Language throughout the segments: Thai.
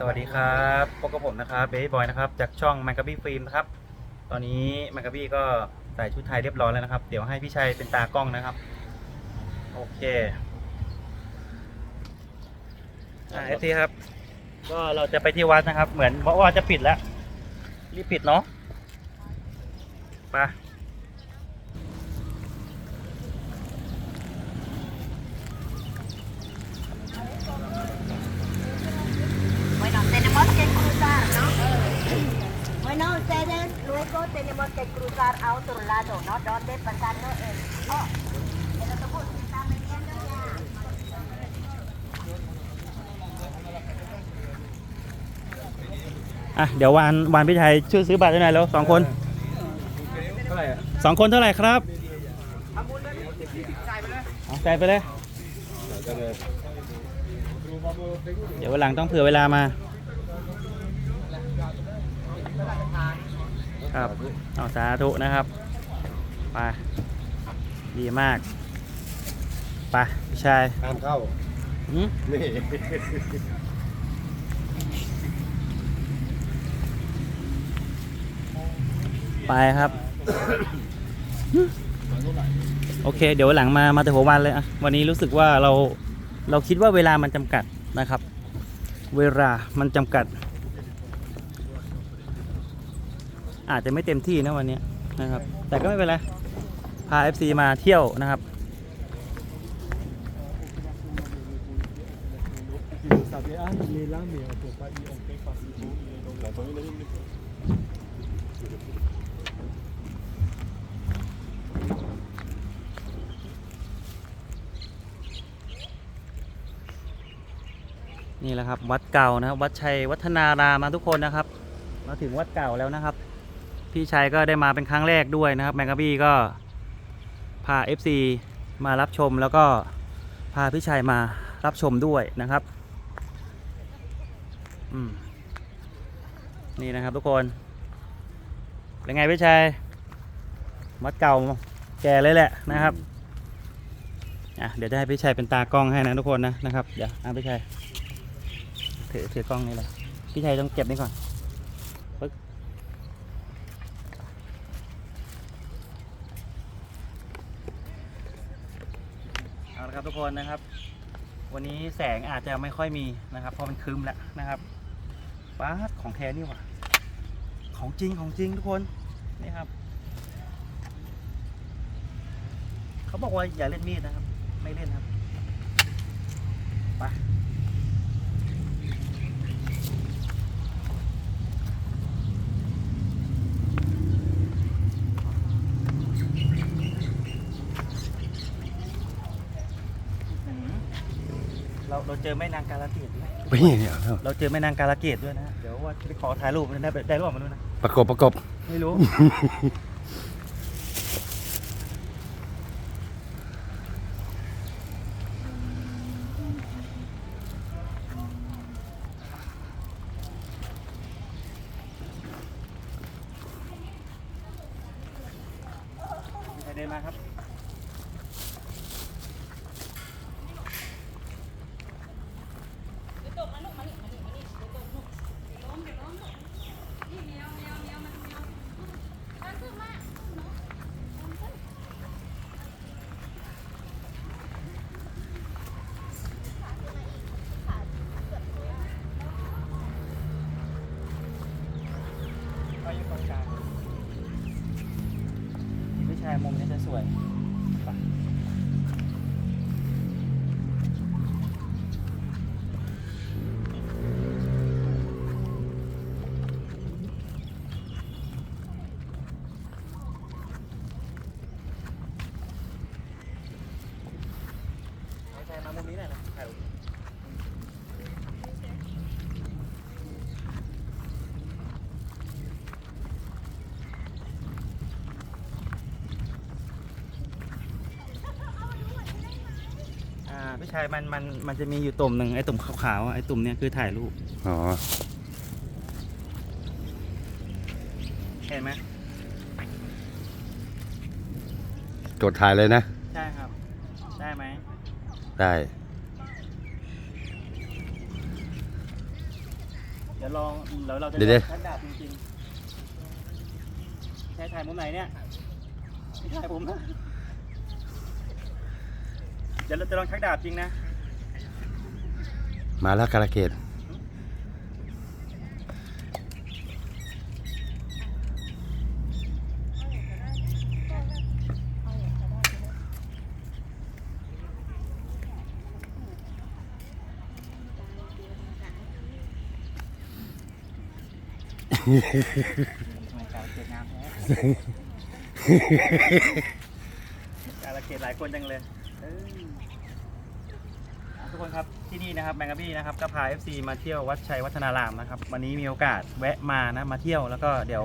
สวัสดีครับพบกับผมนะครับเบย์บอยนะครับจากช่องแมกกาบี้ฟิล์มนะครับ ตอนนี้แมกกาบี้ก็ใส่ชุดไทยเรียบร้อยแล้วนะครับ เดี๋ยวให้พี่ชัยเป็นตากล้องนะครับ โอเคอ่าเอฟซีครับ ก็เราจะไปที่วัดนะครับ เหมือนว่าจะปิดแล้ว รีบปิดเนาะไป Bueno, tenemos que cruzar, ¿no? Bueno, ustedes luego tenemos que cruzar a otro lado, ¿no? Donde pasando el... Oh, el autobús está metiendo ya. อะเดี๋ยววานวานพี่ชัยช่วยซื้อบัตรให้หน่อยแล้วสองคนเท่าไหร่อะสองคนเท่าไหร่ครับเอาใจายไปเลย เดี๋ยววันหลังต้องเผื่อเวลามา ครับเอาสาธุนะครับไปดีมากไปพี่ชายห้ามเข้าหืมนี่ไปครับ โอเค เดี๋ยววันหลังมามาแต่หัววันเลยอะวันนี้รู้สึกว่าเราเราคิดว่าเวลามันจำกัดนะครับ เวลามันจำกัด อาจจะไม่เต็มที่นะวันนี้นะครับ แต่ก็ไม่เป็นไร พา FC มาเที่ยวนะครับนี่แหละครับ วัดเก่านะครับ วัดชัยวัฒนารามนะทุกคนนะครับ มาถึงวัดเก่าแล้วนะครับ พี่ชัยก็ได้มาเป็นครั้งแรกด้วยนะครับแมงกะบี้ก็พา FC มารับชมแล้วก็พาพี่ชัยมารับชมด้วยนะครับนี่นะครับทุกคน เป็นไงพี่ชัยวัดเก่าแก่เลยแหละนะครับอะเดี๋ยวจะให้พี่ชัยเป็นตากล้องให้นะทุกคนนะนะครับ เดี๋ยวอะพี่ชัยถือถือกล้องนี่เลยพี่ชัยต้องเก็บนี่ก่อน เอาละครับทุกคนนะครับ วันนี้แสงอาจจะไม่ค่อยมีนะครับ เพราะมันคืมแล้วนะครับป้าของแท้นี่หว่าของจริงของจริงทุกคนนี่ครับ เขาบอกว่าอย่าเล่นมีดนะครับ ไม่เล่นครับไป อืมเราเราเจอแม่นางกาลเกตด้วยไปเนี่ยเราเจอแม่นางกาลเกตด้วยนะ เดี๋ยวว่าจะไปขอถ่ายรูปได้ได้รูปมาด้วยนะ ประกบประกบ ไม่รู้ พี่ชายมามุมนี้หน่อยนะถ่ายรูปอ่าพี่ชายมันมันมันจะมีอยู่ตุ่มหนึ่งไอ้ตุ่มขาวๆอะไอ้ตุ่มเนี้ยคือถ่ายรูปอ๋อ เห็นไหมกดถ่ายเลยนะ ใช่ครับ ได้ไหม ได้ดี๋ยวลองเดี๋ยวเราจะเดี๋ยวเดี๋ยวชักดาบจริงๆใช่ถ่ายมุมไหนเนี่ยไม่ถ่ายผมนะเดี๋ยวเราจะลองชักดาบจริงนะ มาแล้วการะเกด การะเกดงามแท้การะเกดหลายคนจังเลยเอ้ยอะทุกคนครับที่นี่นะครับแมงกะบี้นะครับก็พา FC มาเที่ยววัดชัยวัฒนารามนะครับ วันนี้มีโอกาสแวะมานะมาเที่ยวแล้วก็เดี๋ยว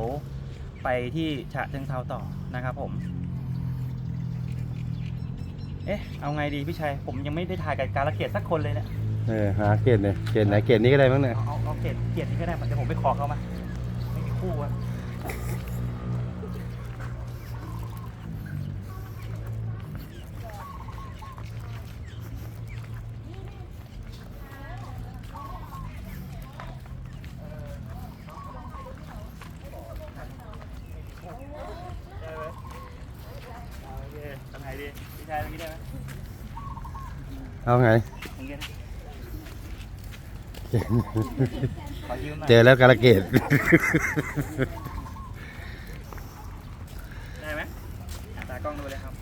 ไปที่ฉะเชิงเทราต่อนะครับผม เอ๊ะ เอาไงดีพี่ชัย ผมยังไม่ได้ถ่ายกับการะเกดสักคนเลยเนี่ยเออหาเกดเนี่ยเกดไหนเกดนี้ก็ได้มั้งเนี่ยเอาเอาเอาเกดเกดนี้ก็ได้เดี๋ยวผมไปขอเขามา ไม่มีคู่อะได้ไหมเอาโอเคทำไง เจอแล้วการะเกดได้ไหมอะตากล้องดูเลยครับ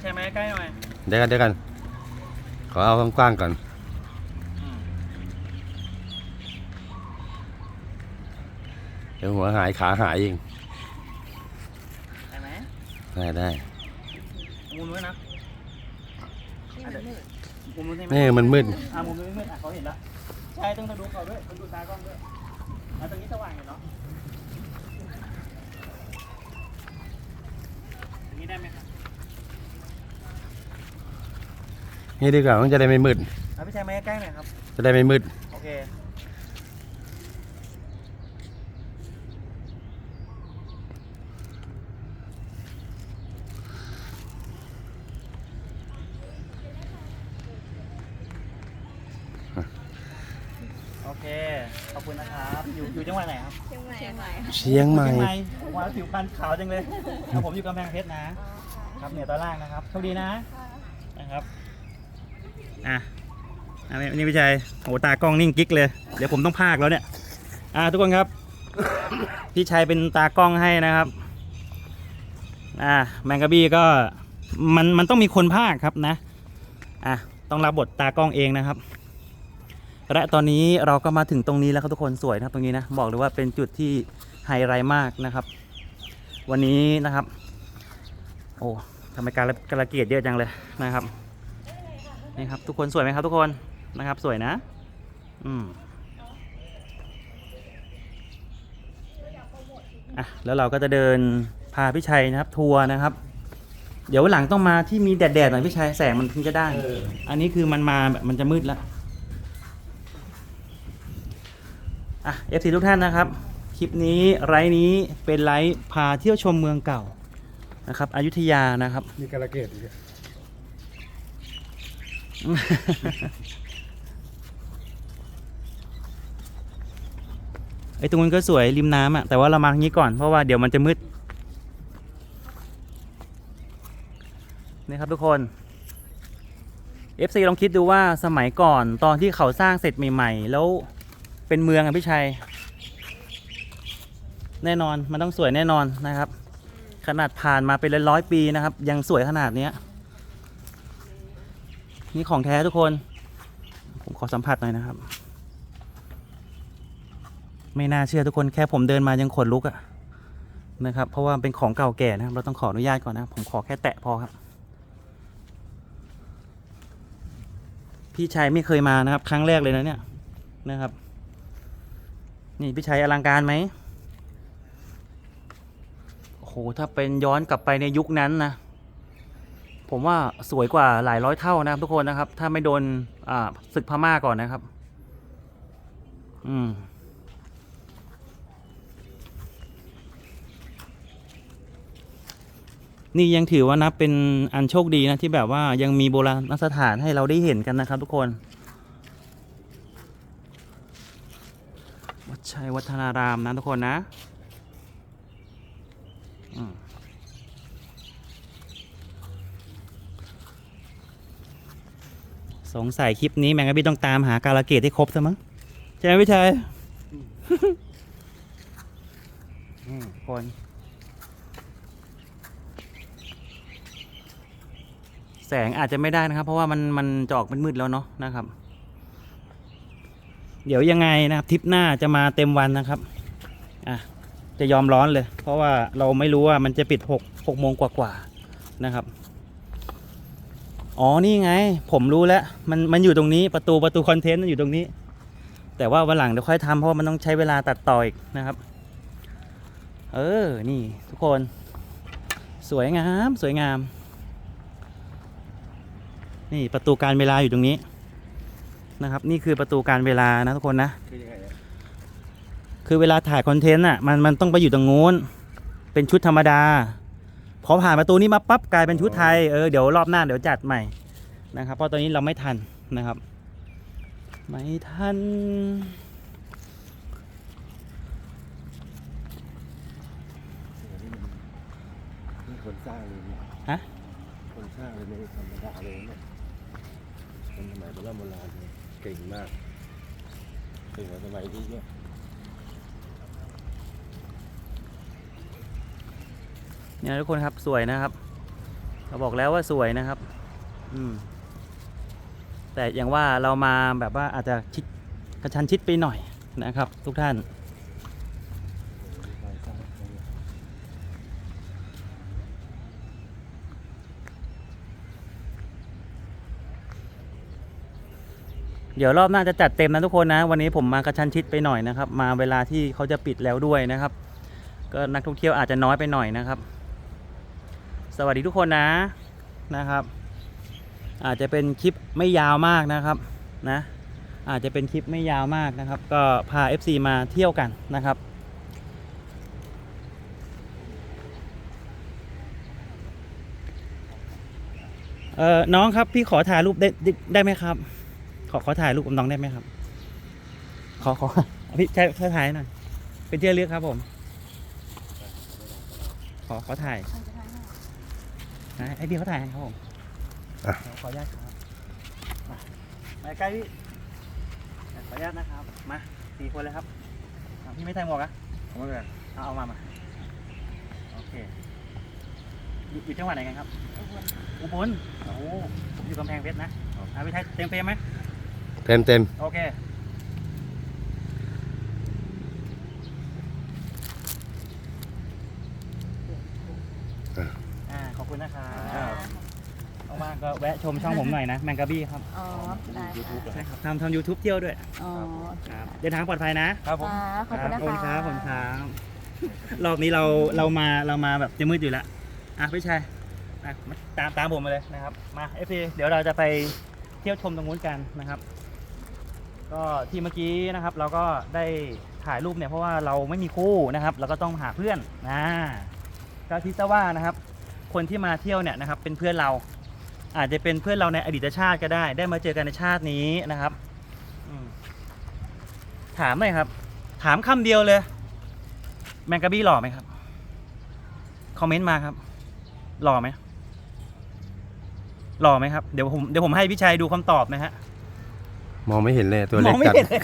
ใช่ไหมใกล้หน่อยเดี๋ยวกันเดี๋ยวกัน ขอเอากว้างๆก่อนอืมเดี๋ยวหัวหายขาหายเองได้ไหมได้ได้มุมนู้นนะ มุมนู้นใช่ไหมนี่มันมืด อะมุมนู้นไม่มืดอะเขาเห็นแล้วใช่ต้องดูเขาด้วยต้องดูตากล้องด้วยอะตรงนี้สว่างอยู่เนาะตรงนี้ได้ไหมครับนี่ดีกว่ามันจะได้ไม่มืดเอาพี่ชายมาใกล้ๆหน่อยครับ จะได้ไม่มืด โอเค โอเค ขอบคุณนะครับ อยู่อยู่จังหวัดไหนครับ เชียงใหม่ เชียงใหม่เชียงใหม่เชียงใหม่ ว้าวผิวพรรณขาวจังเลยแล้วผมอยู่กำแพงเพชรนะ ครับเหนือตอนล่างนะครับโชคดีนะ นะครับอะอันนี้นี่พี่ชัยโอตากล้องนิ่งกิ๊กเลย เดี๋ยวผมต้องพากแล้วเนี่ย อะทุกคนครับ พี่ชัยเป็นตากล้องให้นะครับ อะแมงกะบี้ก็มันมันต้องมีคนพากครับนะ อะต้องรับบทตากล้องเองนะครับ และตอนนี้เราก็มาถึงตรงนี้แล้วครับทุกคนสวยนะครับตรงนี้นะบอกเลยว่าเป็นจุดที่ ไฮไลท์มากนะครับ วันนี้นะครับ โอ้ทำไมการกระเกียดเยอะจังเลยนะครับนี่ครับ ทุกคนสวยไหมครับทุกคนนะครับ สวยนะ อืมอะแล้วเราก็จะเดินพาพี่ชัยนะครับ ทัวร์นะครับ เดี๋ยววันหลังต้องมาที่มีแดดๆหน่อยพี่ชัยแสงมันถึงจะได้ อันนี้คือมันมาแบบมันจะมืดแล้วอะ FC ทุกท่านนะครับค ลิปนี้ไลฟ์นี้เป็นไลฟ์พาเที่ยวชมเมืองเก่านะครับอยุธยานะครับ มีการะเกดอีกไอ้ตรงนั้นก็สวยริมน้ำอะแต่ว่าเรามาทางนี้ก่อนเพราะว่าเดี๋ยวมันจะมืดนี่ครับทุกคน FC ลองคิดดูว่าสมัยก่อนตอนที่เขาสร้างเสร็จใหม่ ๆ แล้วเป็นเมืองอะพี่ชัย แน่นอนมันต้องสวยแน่นอนนะครับ ขนาดผ่านมาเป็นร้อยปีนะครับ ยังสวยขนาดเนี้ยนี่ของแท้ทุกคน ผมขอสัมผัสหน่อยนะครับ ไม่น่าเชื่อทุกคนแค่ผมเดินมายังขนลุกอะนะครับ เพราะว่าเป็นของเก่าแก่นะครับ เราต้องขออนุญาตก่อนนะผมขอแค่แตะพอครับ พี่ชัยไม่เคยมานะครับ ครั้งแรกเลยนะเนี่ยนะครับ นี่พี่ชัยอลังการไหม โอ้โหถ้าเป็นย้อนกลับไปในยุคนั้นนะ ผมว่าสวยกว่าหลายร้อยเท่านะครับทุกคนนะครับ ถ้าไม่โดนอ่าศึกพม่าก่อนนะครับ อืมนี่ยังถือว่านับเป็นอันโชคดีนะที่แบบว่ายังมีโบราณสถานให้เราได้เห็นกันนะครับ ทุกคน วัดชัยวัฒนารามนะทุกคนนะอืมส งสัยคลิปนี้แมงกะบี้ต้องตามหาการละเกตให้ครบซะมั้งใช่ไหมพี่ชัยอืมคนแสงอาจจะไม่ได้นะครับ เพราะว่ามันมันจะออกมืดๆแล้วเนาะนะครับ เดี๋ยวยังไงนะครับทริปหน้าจะมาเต็มวันนะครับอะจะยอมร้อนเลย เพราะว่าเราไม่รู้ว่ามันจะปิดหกหกโมงกว่าๆนะครับ อ๋อนี่ไง ผมรู้แล้ว มันมันอยู่ตรงนี้ประตูประตูคอนเทนต์มันอยู่ตรงนี้ แต่ว่าวันหลังเดี๋ยวค่อยทำเพราะว่ามันต้องใช้เวลาตัดต่ออีกนะครับ เออนี่ทุกคน สวยงามสวยงาม นี่ประตูการเวลาอยู่ตรงนี้นะครับ นี่คือประตูการเวลานะทุกคนนะ คือยังไงอะคือเวลาถ่ายคอนเทนต์อะมันมันต้องไปอยู่ตรงนู้นเป็นชุดธรรมดา พอผ่านประตูนี้มาปั๊บกลายเป็นชุดไทยเออเดี๋ยวรอบหน้าเดี๋ยวจัดใหม่นะครับ เพราะตอนนี้เราไม่ทันนะครับ ไม่ทันคนสร้างเลยเนี่ยฮะคนสร้างเลยไม่ธรรมดาเลยเนี่ยคนสมัยโบราณโบราณเนี่ยเก่งมากเก่งกว่าสมัยนี้เนี่ย เนี่ยทุกคนครับสวยนะครับ เราบอกแล้วว่าสวยนะครับ อืม แต่อย่างว่าเรามาแบบว่าอาจจะชิดกระชันชิดไปหน่อยนะครับ ทุกท่าน เดี๋ยวรอบหน้าจะจัดเต็มนะทุกคนนะ วันนี้ผมมากระชันชิดไปหน่อยนะครับ มาเวลาที่เขาจะปิดแล้วด้วยนะครับ ก็นักท่องเที่ยวอาจจะน้อยไปหน่อยนะครับ สวัสดีทุกคนนะนะครับ อาจจะเป็นคลิปไม่ยาวมากนะครับนะอาจจะเป็นคลิปไม่ยาวมากนะครับ ก็พา FC มาเที่ยวกันนะครับ เออน้องครับพี่ขอถ่ายรูปได้ได้ไหมครับ ขอขอถ่ายรูปกับน้องได้ไหมครับ ขอขอพี่ใช้ใช้ถ่ายหน่อยเป็นเที่ระลึกครับผม ขอขอถ่าย นะให้พี่เขาถ่ายให้ครับผมอะ ขอขออนุญาตครับมามาใกล้พี่ขออนุญาตนะครับ มาสี่คนเลยครับอะพี่ไม่ใส่หมวกอะเอามาเลยเอาเอามามา โอเค อยู่อยู่จังหวัดไหนกันครับ อุบล โอ้โหผมอยู่กำแพงเพชรนะเอาพี่ไทยเต็มเฟรมไหมเต็มเต็มโอเค อ่า ขอบคุณนะครับ ว่างๆก็แวะชมช่องผมหน่อยนะแมงกะบี้ครับอ๋อได้ค่ะ ใช่ครับทำทำยูทูบเที่ยวด้วยอ๋อครับเดินทางปลอดภัยนะครับอ่าขอบคุณนะขอบคุณคคะรับผมครับรอบนี้เราเรามาเรามาแบบจะมืดอยู่แล้วอะพี่ชัยอะมาตามตามผมมาเลยนะครับมาเอฟซีเดี๋ยวเราจะไปเที่ยวชมตรงนู้นกันนะครับ ก็ที่เมื่อกี้นะครับ เราก็ได้ถ่ายรูปเนี่ยเพราะว่าเราไม่มีคู่นะครับเราก็ต้องหาเพื่อนนะก็ทิซะว่านะครับ คนที่มาเที่ยวเนี่ยนะครับ เป็นเพื่อนเรา อาจจะเป็นเพื่อนเราในอดีตชาติก็ได้ ได้มาเจอกันในชาตินี้นะครับอืมถามหน่อยครับ ถามคำเดียวเลย แมงกะบี้หล่อไหมครับ คอมเมนต์มาครับ หล่อไหมหล่อไหมครับ เดี๋ยวผมเดี๋ยวผมให้พี่ชัยดูคำตอบนะฮะ มองไม่เห็นเลยตัวเล็มกองไม่จัดเห็นเลย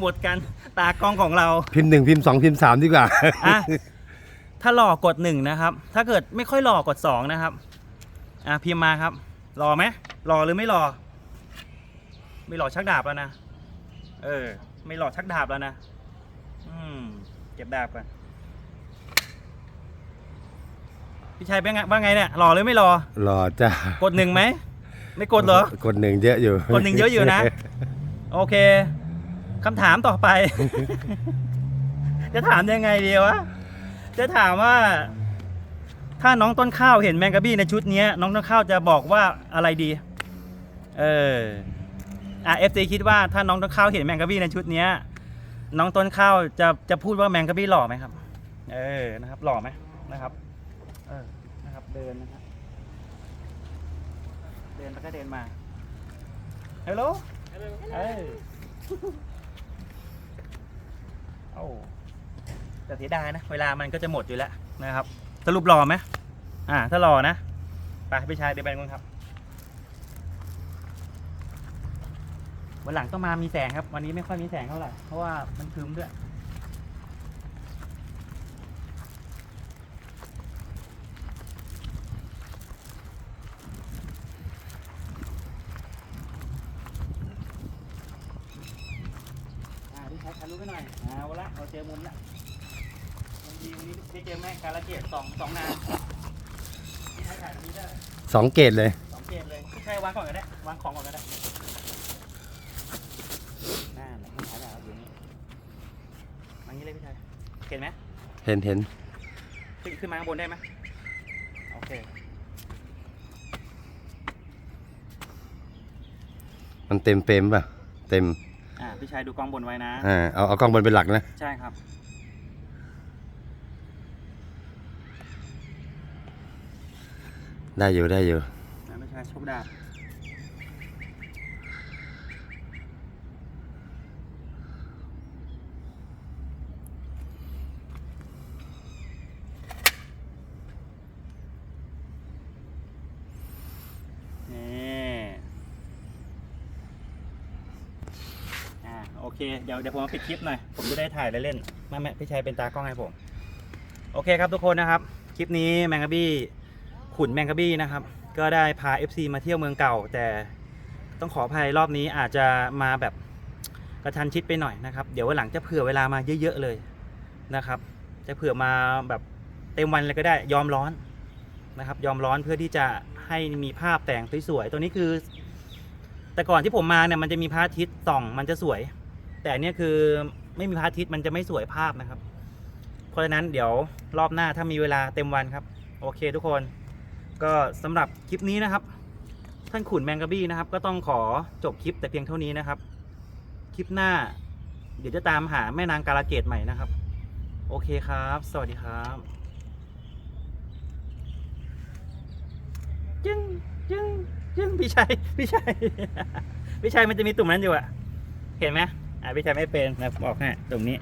หมดกันตากล้องของเรา พิมพ์หนึ่งพิมพ์สองพิมพ์สามดีกว่า อะ ถ้าหล่อกดหนึ่งนะครับ ถ้าเกิดไม่ค่อยหล่อกดสองนะครับ อะพิมพ์มาครับหล่อไหมหล่อหรือไม่หล่อไม่หล่อชักดาบแล้วนะ เออ ไม่หล่อชักดาบแล้วนะ อืม เก็บดาบก่อนพี่ชัยเป็นไงว่าไงเนี่ยหล่อหรือไม่หล่อรอจ้ากดหนึ่งไหม ไม่กดเหรอ กดหนึ่งเยอะอยู่ กดหนึ่งเยอะอยู่นะ โอเคคำถามต่อไป จะถามยังไงดีวะ จะถามว่า ถ้าน้องต้นข้าวเห็นแมงกะบี้ในชุดเนี้ยน้องต้นข้าวจะบอกว่าอะไรดี เอออะเอฟซีคิดว่าถ้าน้องต้นข้าวเห็นแมงกะบี้ในชุดเนี้ยน้องต้นข้าวจะจะพูดว่าแมงกะบี้หล่อไหมครับ เออนะครับ หล่อไหมนะครับ เออนะครับเดินนะครับเดินแล้วก็เดินมาฮัลโหลเอออ้แต่เสียดายนะ เวลามันก็จะหมดอยู่แล้วนะครับ สรุปรอไหมอ่า ถ้ารอนะ ไปพี่ชายเดี๋ยวไปกันครับวันหลังต้องมามีแสงครับ วันนี้ไม่ค่อยมีแสงเท่าไหร่ เพราะว่ามันครึ้มด้วย อ่าพี่ชายถ่ายรูปให้หน่อยเอาวละเราเจอมุมละ ทีวันนี้ได้เจอแม่การละเกดสองสองนานพี่ชายถ่ายตรงนี้ได้สองเกตเลย สองเกมเลยพี่ชายวางก่อนก็ได้วางของก่อนก็ได้น่าไหนพี่ชายเอาอยู่นี่วางนี้เลยพี่ชายเห็นไหมเห็นเห็นขึ้นขึ้นมาข้างบนได้ไหมโอเค มันเต็มเฟรมป่ะ เต็ม อ่าพี่ชายดูกล้องบนไว้นะ อ่า เอาเอากล้องบนเป็นหลักนะ ใช่ครับ ได้อยู่ได้อยู่อ่าพี่ชายโชคดาบนี่อ่าโอเค เดี๋ยวเดี๋ยวผมมาปิดคลิปหน่อย ผมจะได้ถ่ายเล่นๆไม่ไม่พี่ชายเป็นตากล้องให้ผม โอเคครับทุกคนนะครับ คลิปนี้แมงกะบี้ ขุนแมงกะบี้นะครับ ก็ได้พา FC มาเที่ยวเมืองเก่า แต่ต้องขออภัยรอบนี้อาจจะมาแบบกระชันชิดไปหน่อยนะครับ เดี๋ยววันหลังจะเผื่อเวลามาเยอะๆเลยนะครับ จะเผื่อมาแบบเต็มวันเลยก็ได้ยอมร้อนนะครับ ยอมร้อนเพื่อที่จะให้มีภาพแต่งสวยๆตัวนี้คือ แต่ก่อนที่ผมมาเนี่ยมันจะมีพระอาทิตย์ส่องมันจะสวย แต่อันเนี้ยคือไม่มีพระอาทิตย์มันจะไม่สวยภาพนะครับ เพราะฉะนั้นเดี๋ยวรอบหน้าถ้ามีเวลาเต็มวันครับ โอเคทุกคน ก็สำหรับคลิปนี้นะครับ ท่านขุนแมงกะบี้นะครับ ก็ต้องขอจบคลิปแต่เพียงเท่านี้นะครับ คลิปหน้า เดี๋ยวจะตามหาแม่นางกาลเกตใหม่นะครับ โอเคครับ สวัสดีครับจึ้งจึ้งจึ้งพี่ชัยพี่ชัยพี่ชัยมันจะมีตุ่มนั้นอยู่อะเห็นไหมอ่าพี่ชัยไม่เป็นนะบอกให้ตรงนี้